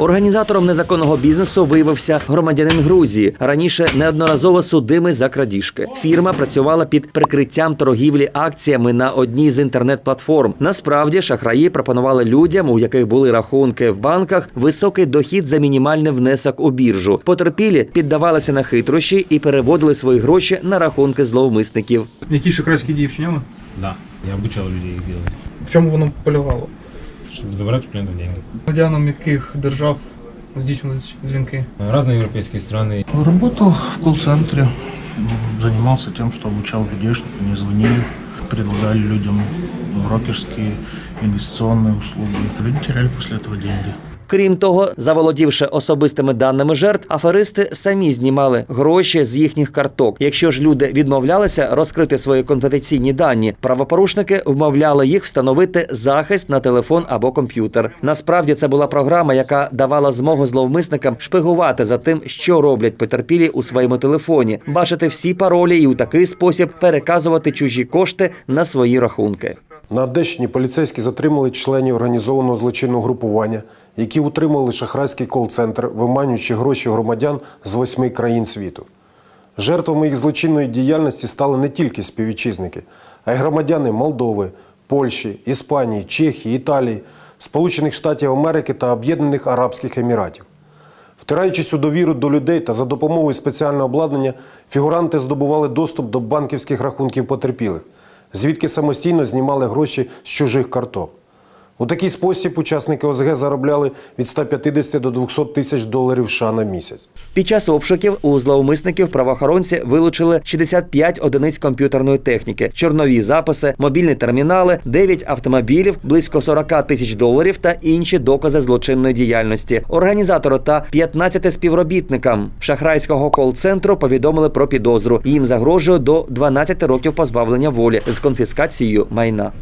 Організатором незаконного бізнесу виявився громадянин Грузії, раніше неодноразово судимий за крадіжки. Фірма працювала під прикриттям торгівлі акціями на одній з інтернет-платформ. Насправді шахраї пропонували людям, у яких були рахунки в банках, високий дохід за мінімальний внесок у біржу. Потерпілі піддавалися на хитрощі і переводили свої гроші на рахунки зловмисників. Які шахрайські дії вчиняли? Да, я обучал людей их делать, В чому воно полягало? Чтобы забрать у клиентов деньги. Громадянам яких держав здійснювались дзвінки? Разные европейские страны. Работал в колл-центре, занимался тем, что обучал людей, чтобы они звонили, предлагали людям брокерские, инвестиционные услуги. Люди теряли после этого деньги. Крім того, заволодівши особистими даними жертв, аферисти самі знімали гроші з їхніх карток. Якщо ж люди відмовлялися розкрити свої конфіденційні дані, правопорушники вмовляли їх встановити захист на телефон або комп'ютер. Насправді це була програма, яка давала змогу зловмисникам шпигувати за тим, що роблять потерпілі у своєму телефоні, бачити всі паролі і у такий спосіб переказувати чужі кошти на свої рахунки. На Одещині поліцейські затримали членів організованого злочинного групування, які утримували шахрайський кол-центр, виманюючи гроші громадян з восьми країн світу. Жертвами їх злочинної діяльності стали не тільки співвітчизники, а й громадяни Молдови, Польщі, Іспанії, Чехії, Італії, Сполучених Штатів Америки та Об'єднаних Арабських Еміратів. Втираючись у довіру до людей та за допомогою спеціального обладнання, фігуранти здобували доступ до банківських рахунків потерпілих, звідки самостійно знімали гроші з чужих карток. У такий спосіб учасники ОСГ заробляли від 150 до 200 тисяч доларів США на місяць. Під час обшуків у зловмисників правоохоронці вилучили 65 одиниць комп'ютерної техніки, чорнові записи, мобільні термінали, 9 автомобілів, близько 40 тисяч доларів та інші докази злочинної діяльності. Організатору та 15 співробітникам шахрайського кол-центру повідомили про підозру. Їм загрожує до 12 років позбавлення волі з конфіскацією майна.